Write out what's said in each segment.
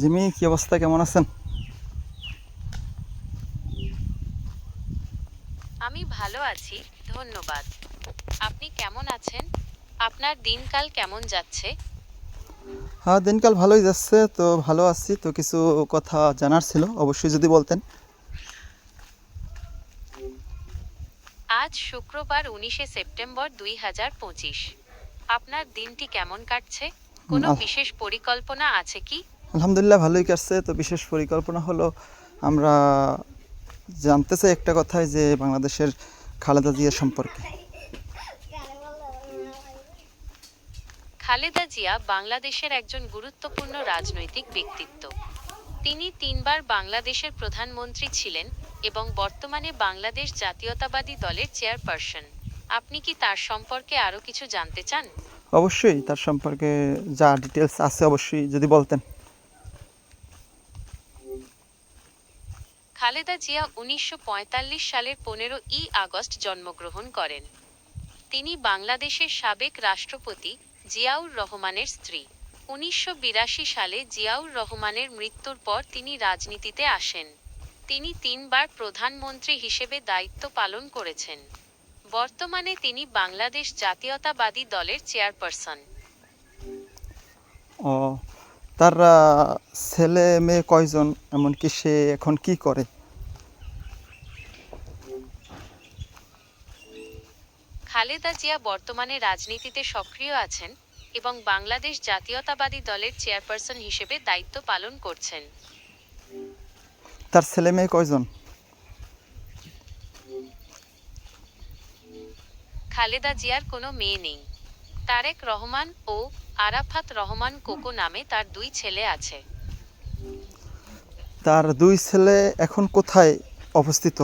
Jimmy কি অবস্থা? কেমন আছেন? আমি ভালো আছি ধন্যবাদ। আপনি কেমন আছেন? আপনার দিনকাল কেমন যাচ্ছে? হ্যাঁ দিনকাল ভালোই যাচ্ছে তো ভালো আছি। তো কিছু কথা জানার ছিল অবশ্যই যদি বলতেন। আজ শুক্রবার উনিশে সেপ্টেম্বর দুই হাজার পঁচিশ। আপনার দিনটি কেমন কাটছে? কোনো বিশেষ পরিকল্পনা আছে কি? আলহামদুলিল্লাহ ভালোই কাটছে। তো বিশেষ পরিকল্পনা হলো আমরা জানতে চাই একটা কথাই যে বাংলাদেশের খালেদা জিয়া সম্পর্কে। খালেদা জিয়া বাংলাদেশের একজন গুরুত্বপূর্ণ রাজনৈতিক ব্যক্তিত্ব। তিনি তিনবার বাংলাদেশের প্রধানমন্ত্রী ছিলেন এবং বর্তমানে বাংলাদেশ জাতীয়তাবাদী দলের চেয়ারপারসন। আপনি কি তার সম্পর্কে আরও কিছু জানতে চান? অবশ্যই তার সম্পর্কে যা ডিটেলস আছে অবশ্যই যদি বলতেন। খালেদা জিয়া উনিশশো পঁয়তাল্লিশ সালের পনেরো ই আগস্ট জন্মগ্রহণ করেন। তিনি বাংলাদেশের সাবেক রাষ্ট্রপতি জিয়াউর রহমানের স্ত্রী। উনিশশো বিরাশি সালে জিয়াউর রহমানের মৃত্যুর পর তিনি রাজনীতিতে আসেন। তিনি তিনবার প্রধানমন্ত্রী হিসেবে দায়িত্ব পালন করেছেন। বর্তমানে তিনি বাংলাদেশ জাতীয়তাবাদী দলের চেয়ারপারসন। ও, তার ছেলে মেয়ে কয়জন? এমনকি সে এখন কি করে? খালেদা জিয়া বর্তমানে রাজনীতিতে সক্রিয় আছেন এবং বাংলাদেশ জাতীয়তাবাদী দলের চেয়ারপারসন হিসেবে দায়িত্ব পালন করছেন। তার ছেলে মেয়ে কয়জন? খালেদা জিয়ার কোনো মেয়ে নেই। তারেক রহমান ও আরাফাত রহমান কোকো নামে তার দুই ছেলে আছে। তার দুই ছেলে এখন কোথায় অবস্থিত?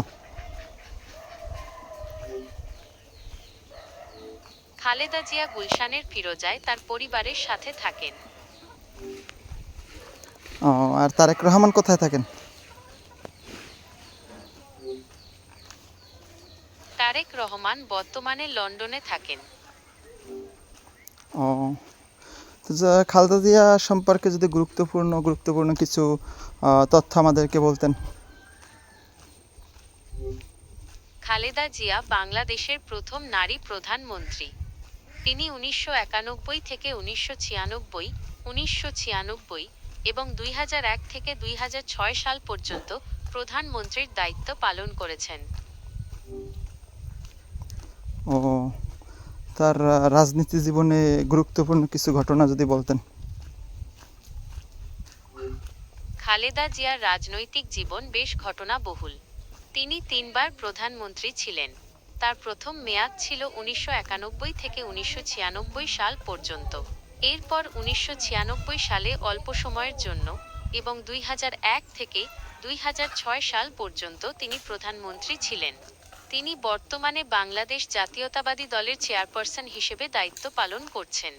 খালেদা জিয়া গুলশানের ফিরোজায় তার পরিবারের সাথে থাকেন। ও, আর তারেক রহমান কোথায় থাকেন? তারেক রহমান বর্তমানে লন্ডনে থাকেন। ও তো খালেদা জিয়া সম্পর্কে যদি গুরুত্বপূর্ণ গুরুত্বপূর্ণ কিছু তথ্য আমাদেরকে বলতেন। খালেদা জিয়া বাংলাদেশের প্রথম নারী প্রধানমন্ত্রী। তিনি উনিশশো একানব্বই থেকে উনিশশো ছিয়ানব্বই উনিশশো ছিয়ানব্বই এবং দুই হাজার এক থেকে দুই হাজার ছয় সাল পর্যন্ত প্রধানমন্ত্রীর দায়িত্ব পালন করেছেন। ও তার রাজনীতি জীবনে গুরুত্বপূর্ণ কিছু ঘটনা যদি বলতেন। খালেদা জিয়ার রাজনৈতিক জীবন বেশ ঘটনা বহুল তিনি তিনবার প্রধানমন্ত্রী ছিলেন। তার প্রথম মেয়াদ ছিল উনিশশো একানব্বই থেকে উনিশশো ছিয়ানব্বই সাল পর্যন্ত। এরপর উনিশশো ছিয়ানব্বই সালে অল্প সময়ের জন্য এবং দুই হাজার এক থেকে দুই হাজার ছয় সাল পর্যন্ত তিনি প্রধানমন্ত্রী ছিলেন। তিনি বর্তমানে বাংলাদেশ জাতীয়তাবাদী দলের চেয়ারপারসন হিসেবে দায়িত্ব পালন করছেন।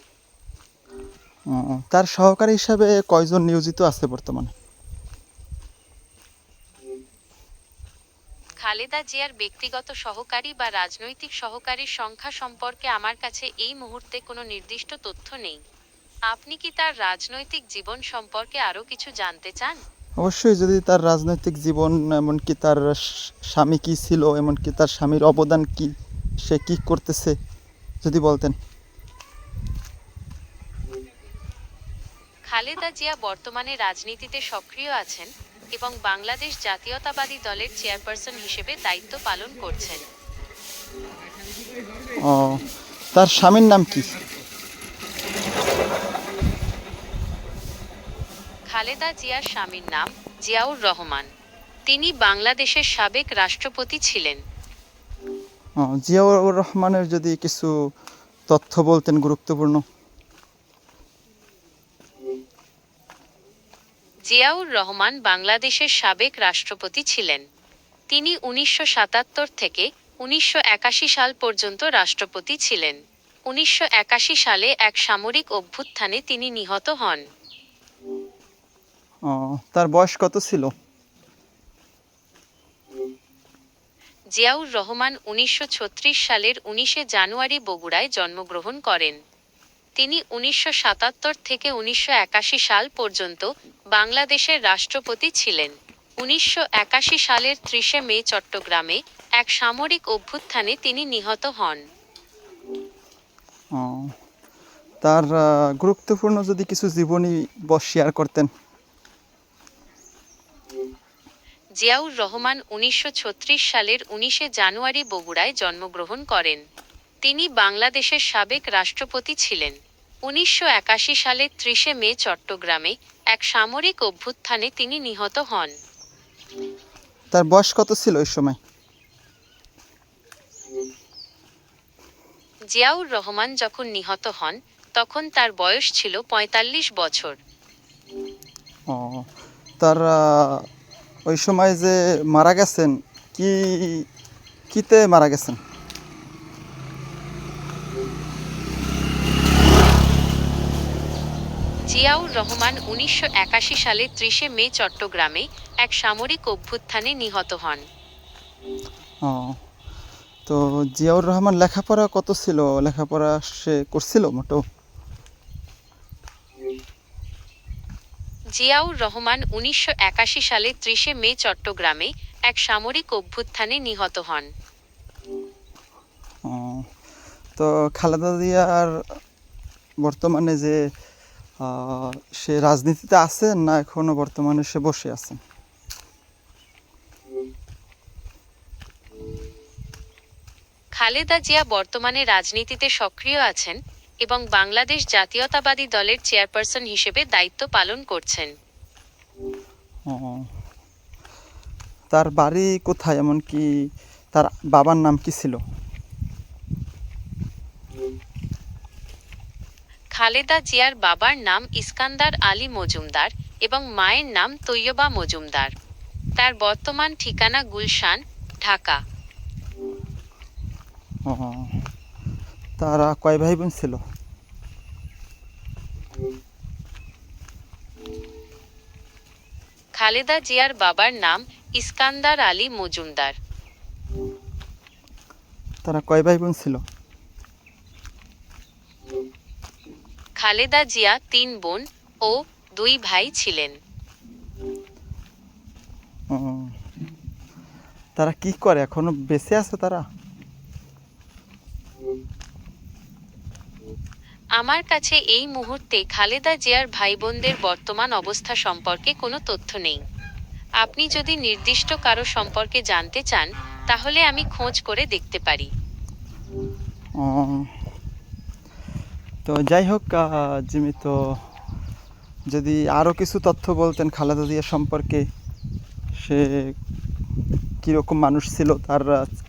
তার সহকারী হিসাবে কয়জন নিয়োজিত আছে বর্তমানে? খালেদা জিয়ার ব্যক্তিগত সহকারী বা রাজনৈতিক সহকারীর সংখ্যা সম্পর্কে আমার কাছে এই মুহূর্তে কোনো নির্দিষ্ট তথ্য নেই। আপনি কি তার রাজনৈতিক জীবন সম্পর্কে আরও কিছু জানতে চান? অবশ্যই যদি তার রাজনৈতিক জীবন এমনকি তার স্বামী কি ছিল এমনকি তার স্বামীর অবদান কি সে কি করতেছে যদি বলতেন। খালেদা জিয়া বর্তমানে রাজনীতিতে সক্রিয় আছেন? এবং বাংলাদেশ জাতীয়তাবাদী দলের চেয়ারপারসন হিসেবে দায়িত্ব পালন করছেন। ও তার স্বামীর নাম কি? খালেদা জিয়ার স্বামীর নাম জিয়াউর রহমান। তিনি বাংলাদেশের সাবেক রাষ্ট্রপতি ছিলেন। জিয়াউর রহমানের যদি কিছু তথ্য বলতেন গুরুত্বপূর্ণ। জিয়াউর রহমান বাংলাদেশের সাবেক রাষ্ট্রপতি ছিলেন। তিনি উনিশশো সাতাত্তর থেকে উনিশশো একাশি সাল পর্যন্ত রাষ্ট্রপতি ছিলেন। উনিশশো একাশি সালে এক সামরিক অভ্যুত্থানে তিনি নিহত হন। তার বয়স কত ছিল? জিয়াউর রহমান উনিশশো ছত্রিশ সালের উনিশে জানুয়ারি বগুড়ায় জন্মগ্রহণ করেন। তিনি উনিশশো সাতাত্তর থেকে উনিশশো একাশি সাল পর্যন্ত বাংলাদেশের রাষ্ট্রপতি ছিলেন। উনিশশো একাশি সালের ত্রিশে মে চট্টগ্রামে এক সামরিক অভ্যুত্থানে তিনি নিহত হন। তার গুরুত্বপূর্ণ যদি কিছু জীবনী শেয়ার করতেন। জিয়াউর রহমান উনিশশো ছত্রিশ সালের উনিশে জানুয়ারি বগুড়ায় জন্মগ্রহণ করেন। তিনি বাংলাদেশের সাবেক রাষ্ট্রপতি ছিলেন। উনিশশো একাশি সালের ত্রিশে মে চট্টগ্রামে এক সামরিক অভ্যুত্থানে তিনি নিহত হন। তার বয়স কত ছিল ওই সময়? জিয়াউর রহমান যখন নিহত হন তখন তার বয়স ছিল পঁয়তাল্লিশ বছর। ও তার ওই সময় যে মারা গেছেন কি কিতে মারা গেছেন? জিয়াউর রহমান উনিশশো একাশি সালের ত্রিশে মে চট্টগ্রামে এক সামরিক অভ্যুত্থানে নিহত হন। ও তো জিয়াউর রহমান লেখাপড়া কত ছিল? লেখাপড়া সে করছিল মোটো? জিয়াউর রহমান উনিশশো একাশি সালে ত্রিশে মে চট্টগ্রামে এক সামরিক অভ্যুত্থানে নিহত হন। তো খালেদা জিয়ার বর্তমানে যে সে রাজনীতিতে আছেন না এখনও বর্তমানে সে বসে আছেন খালেদা জিয়া বর্তমানে রাজনীতিতে সক্রিয় আছেন এবং বাংলাদেশ জাতীয়তাবাদী দলের চেয়ারপারসন হিসেবে দায়িত্ব পালন করছেন। তার বাড়ি কোথায়? এমনকি তার বাবার নাম কি ছিল? খালেদা জিয়ার বাবার নাম ইস্কান্দার আলী মজুমদার এবং মায়ের নাম তৈয়বা মজুমদার। তার বর্তমান ঠিকানা গুলশান ঢাকা। তারা কয় ভাই বোন ছিল? খালেদা জিয়ার বাবার নাম ইস্কান্দার আলী মজুমদার। তারা কয় ভাই বোন ছিল? খালেদা জিয়া তিন বোন ও দুই ভাই ছিলেন। তারা কি করে? এখনও বেঁচে আছে তারা? আমার কাছে এই মুহূর্তে খালেদা জিয়ার ভাই বোনদের বর্তমান অবস্থা সম্পর্কে কোনো তথ্য নেই। আপনি যদি নির্দিষ্ট কারও সম্পর্কে জানতে চান তাহলে আমি খোঁজ করে দেখতে পারি। তো যাই হোক জিমি, তো যদি আরও কিছু তথ্য বলতেন খালেদা জিয়া সম্পর্কে, সে কীরকম মানুষ ছিল, তার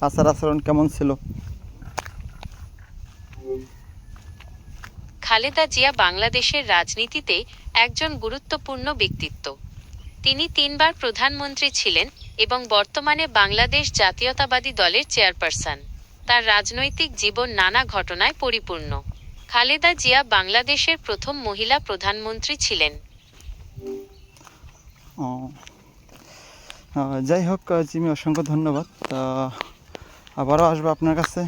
আচার আচরণ কেমন ছিল? খালেদা জিয়া বাংলাদেশের রাজনীতিতে একজন গুরুত্বপূর্ণ ব্যক্তিত্ব। তিনি তিনবার প্রধানমন্ত্রী ছিলেন এবং বর্তমানে বাংলাদেশ জাতীয়তাবাদী দলের চেয়ারপারসন। তার রাজনৈতিক জীবন নানা ঘটনায় পরিপূর্ণ। খালেদা জিয়া বাংলাদেশের প্রথম মহিলা প্রধানমন্ত্রী ছিলেন। যাই হোক জিমি অসংখ্য ধন্যবাদ। আবারও আসব আপনার কাছে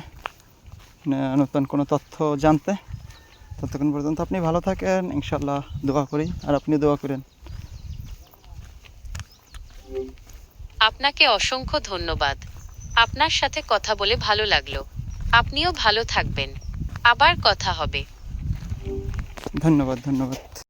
নতুন কোনো তথ্য জানতে। ততক্ষণ পর্যন্ত আপনি ভালো থাকেন ইনশাল্লাহ দোয়া করি আর আপনি দোয়া করেন। আপনাকে অসংখ্য ধন্যবাদ। আপনার সাথে কথা বলে ভালো লাগল। আপনিও ভালো থাকবেন। আবার কথা হবে। ধন্যবাদ ধন্যবাদ।